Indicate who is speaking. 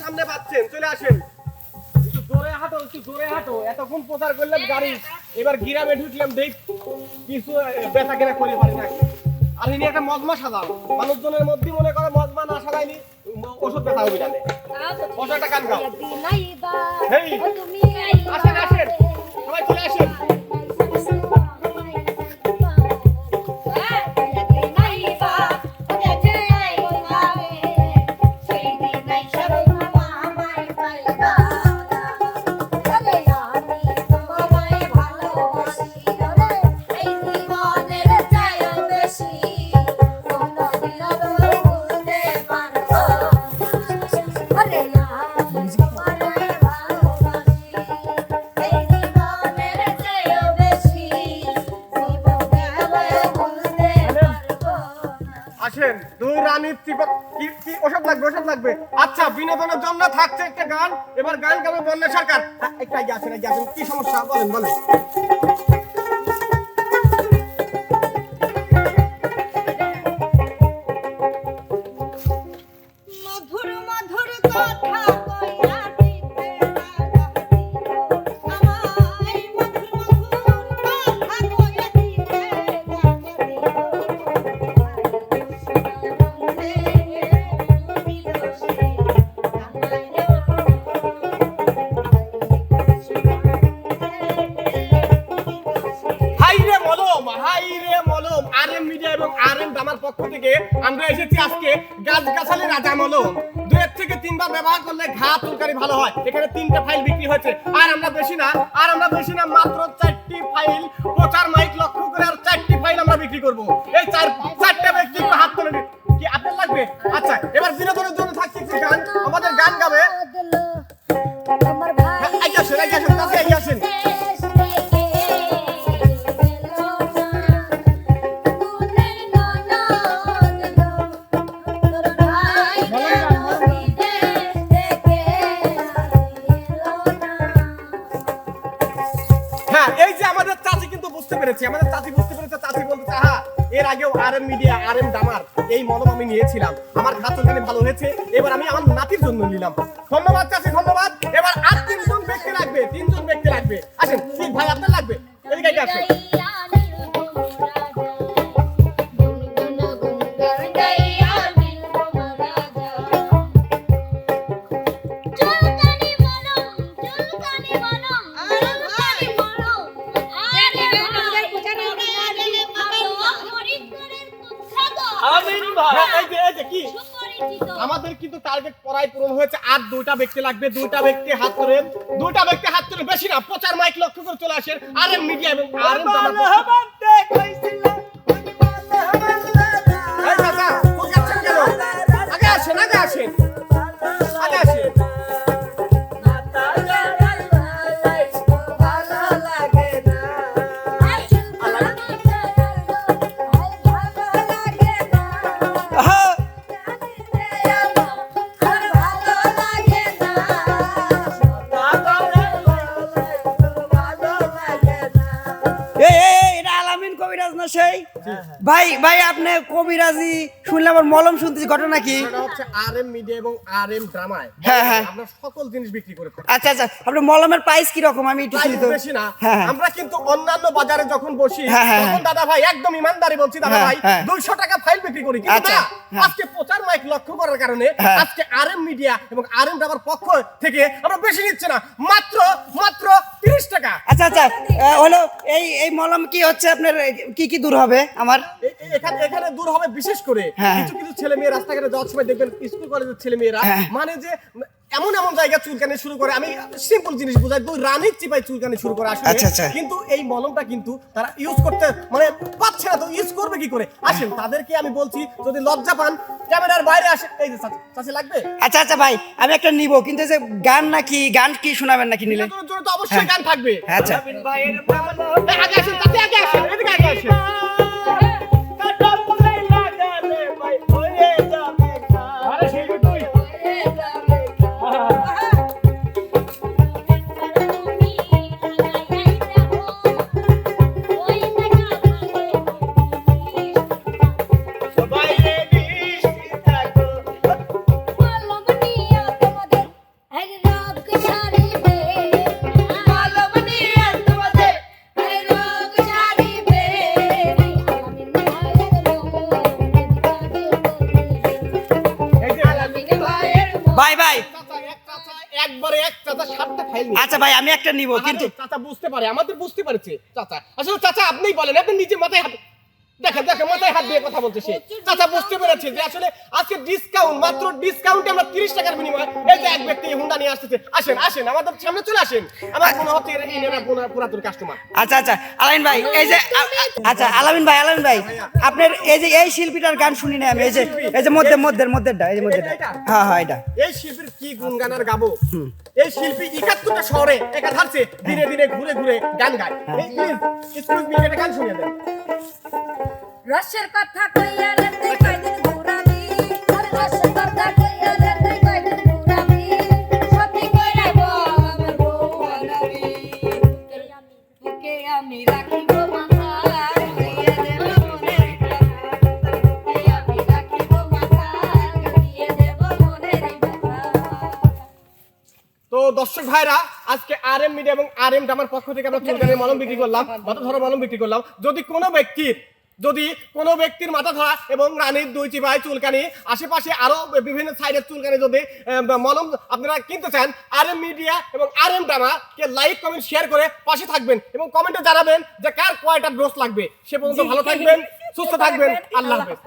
Speaker 1: সামনে পাচ্ছেন চলে আসেন। একটু জোরে হাঁটো একটু জোরে হাঁটো। এতক্ষণ প্রচার করলাম গাড়ি এবার গিরামে ঢুকলাম দেখ কিছু বেচা কেনা করে পারি না। আর ইনি একটা মজমা সাজাও। মানুষজনের মধ্যে মনে করে মজমা না সাজাইনি ওষুধ ব্যথা হবে জানে বসো একটা গান গাও হেই, আসেন, আসেন। সবাই চলে আসেন। আসেন দুই চিপা- কি কি ওষুধ লাগবে, ওসব লাগবে? আচ্ছা বিনোদনের জন্য থাকছে একটা গান, এবার গান গাবে বললে সরকার। একটা আগে আসেন, কি সমস্যা? বলেন বলেন। এবং আর এম দামার পক্ষ থেকে আমরা এসেছি আজকে গাছ গাছালি রাজা মলম দুয়ের থেকে তিনবার ব্যবহার করলে ঘা তরকারি ভালো হয়। এখানে তিনটা ফাইল বিক্রি হয়েছে। আর আমরা বেশি না, আর আমরা বেশি না, মাত্র চারটি ফাইল প্রচার মাইক লক্ষ্য করে আর চারটি ফাইল আমরা বিক্রি করব। এই চার, চারটা ব্যক্তি হাত তুলে। কি আপনার লাগবে? আচ্ছা এবার বিনোদনের জন্য থাকছে গান। আমাদের গান গাবে পেরেছি আমাদের চাচি বুঝতে পেরেছে, চাচি বলতে চাহা এর আগেও R M media R M ডামার এই মলম আমি নিয়েছিলাম। আমার খাতুনখানি ভালো হয়েছে, এবার আমি আমার নাতির জন্য নিলাম। ধন্যবাদ চাচি, ধন্যবাদ। এবার আর তিনজন ব্যক্তি লাগবে, তিনজন ব্যক্তি লাগবে। আসেন ভাই, আপনার লাগবে। এদিকে আসেন। কি আমাদের কিন্তু টার্গেট পড়াই পূরণ হয়েছে। আর দুইটা ব্যক্তি লাগবে দুইটা ব্যক্তি হাত তোলেন দুইটা ব্যক্তি হাত তোলেন বেশি না প্রচার মাইক লক্ষ্য করে চলে আসেন। আর মিডিয়া এবং আর
Speaker 2: ভাই ভাই আপনি কবিরাজি শুনলে আমার মলম শুনতেছি ঘটনা কি
Speaker 1: সেটা হচ্ছে RM মিডিয়া এবং ড্রামায়।
Speaker 2: হ্যাঁ, হ্যাঁ।
Speaker 1: আমরা সকল জিনিস বিক্রি করে থাকি।
Speaker 2: আচ্ছা আচ্ছা আপনার মলমের প্রাইস কি রকম আমি একটু শুনি তো
Speaker 1: বেশি না।
Speaker 2: হ্যাঁ হ্যাঁ
Speaker 1: আমরা কিন্তু অন্যান্য বাজারে যখন বসি
Speaker 2: হ্যাঁ, হ্যাঁ,
Speaker 1: তখন
Speaker 2: হ্যাঁ।
Speaker 1: দাদা ভাই একদম ইমানদারি বলছি দাদা
Speaker 2: হ্যাঁ,
Speaker 1: ভাই
Speaker 2: হ্যাঁ।
Speaker 1: 200 টাকা ফাইল বিক্রি করি কিন্তু
Speaker 2: আচ্ছা, হ্যাঁ।
Speaker 1: আজকে মাইক লক্ষ্য করার কারণে
Speaker 2: হ্যাঁ।
Speaker 1: আজকে আরএম মিডিয়া এবং আরএম ডাবার পক্ষ থেকে আমরা বেশি নিচ্ছে না মাত্র মাত্র 30 টাকা
Speaker 2: আচ্ছা আচ্ছা হলো এই এই মলম কি হচ্ছে আপনার কি কি দূর হবে আমার
Speaker 1: এখানে এখানে দূর হবে বিশেষ করে
Speaker 2: হ্যাঁ।
Speaker 1: কিছু কিছু ছেলে মেয়ে রাস্তাঘাটে যাওয়ার সময় দেখবেন স্কুল কলেজের ছেলে মেয়েরা
Speaker 2: হ্যাঁ।
Speaker 1: মানে যে এমন এমন জায়গা চুলকানি শুরু করে আমি সিম্পল জিনিস বুঝাই দুই রানীর চিপাই চুলকানি শুরু করে আসলে।
Speaker 2: আচ্ছা, আচ্ছা।
Speaker 1: কিন্তু এই মলমটা কিন্তু তারা ইউজ করতে মানে পাচ্ছে না তো ইউজ করবে কি করে? আসেন তাদেরকে আমি বলছি যদি লজ্জা পান ক্যামেরার বাইরে আসে এই যে চাচি- চাচি লাগবে?
Speaker 2: আচ্ছা আচ্ছা ভাই আমি একটা নিব কিন্তু এই যে গান নাকি গান কি শোনাবেন নাকি নিলে?
Speaker 1: বিনোদনের জন্য তো অবশ্যই গান থাকবে।
Speaker 2: আচ্ছা।
Speaker 1: এই, আগে আসেন চাচি আগে আসেন এদিকে আগে আসেন। ভাই ভাই একবারে এক চাচা সাতটা ফাইল
Speaker 2: আচ্ছা ভাই আমি একটা নিব
Speaker 1: কিন্তু চাচা বুঝতে পারে আমাদের বুঝতে পারছে চাচা। আসলে চাচা আপনিই বলেন আপনি নিজে মাথায় দেখেন দেখেন মাথায় হাত দিয়ে কথা বলছে সে চাচা বুঝতে পেরেছে যে আসলে আজকে ডিসকাউন্ট মাত্র ডিসকাউন্টে আমরা তিরিশ টাকার বিনিময়ে এই যে এক ব্যক্তি হুন্ডা নিয়ে আসতেছে। আসেন আসেন আমাদের সামনে চলে আসেন। আমার মনে হচ্ছে এরা এনারা পুরাতন কাস্টমার
Speaker 2: আচ্ছা আচ্ছা আলামিন ভাই এই যে আচ্ছা আলামিন ভাই আলামিন ভাই আপনার এই যে এই শিল্পীটার গান শুনি না আমি এই যে এই যে মধ্যে মধ্যের মধ্যেটা এই যে মধ্যেটা
Speaker 1: এটা?
Speaker 2: হ্যাঁ হ্যাঁ এটা।
Speaker 1: এই শিল্পীর কি গুণগান আর গাবো এই শিল্পী একাত্তরটা শহরে একা ধারছে ধীরে দিনে ঘুরে ঘুরে গান গায়। এই প্লিজ এক্সকিউজ মি গান শুনিয়ে দেন।
Speaker 3: রসের কথা কইয়া রে তুই কয়দিন ঘুরাবি? রসের কথা কইয়া রে তুই কয়দিন ঘুরাবি? সত্যি কইরা বল আমার বউ আনাবি তোকে আমি রাখিব
Speaker 1: তো দর্শক ভাইরা আজকে আর এম মিডিয়া এবং আর এম ডামার পক্ষ থেকে আমরা চুলকানির মলম বিক্রি করলাম মাথা ধরা মলম বিক্রি করলাম। যদি কোনো ব্যক্তির যদি কোনো ব্যক্তির মাথা ধরা এবং রানীর দুই চিপাই চুলকানি আশেপাশে আরও বিভিন্ন সাইডের চুলকানি যদি মলম আপনারা কিনতে চান আর এম মিডিয়া এবং আর এম ডামা কে লাইক কমেন্ট শেয়ার করে পাশে থাকবেন এবং কমেন্টে জানাবেন যে কার কয়টা ডোজ লাগবে। সে পর্যন্ত ভালো থাকবেন সুস্থ থাকবেন আল্লাহ হাফেজ।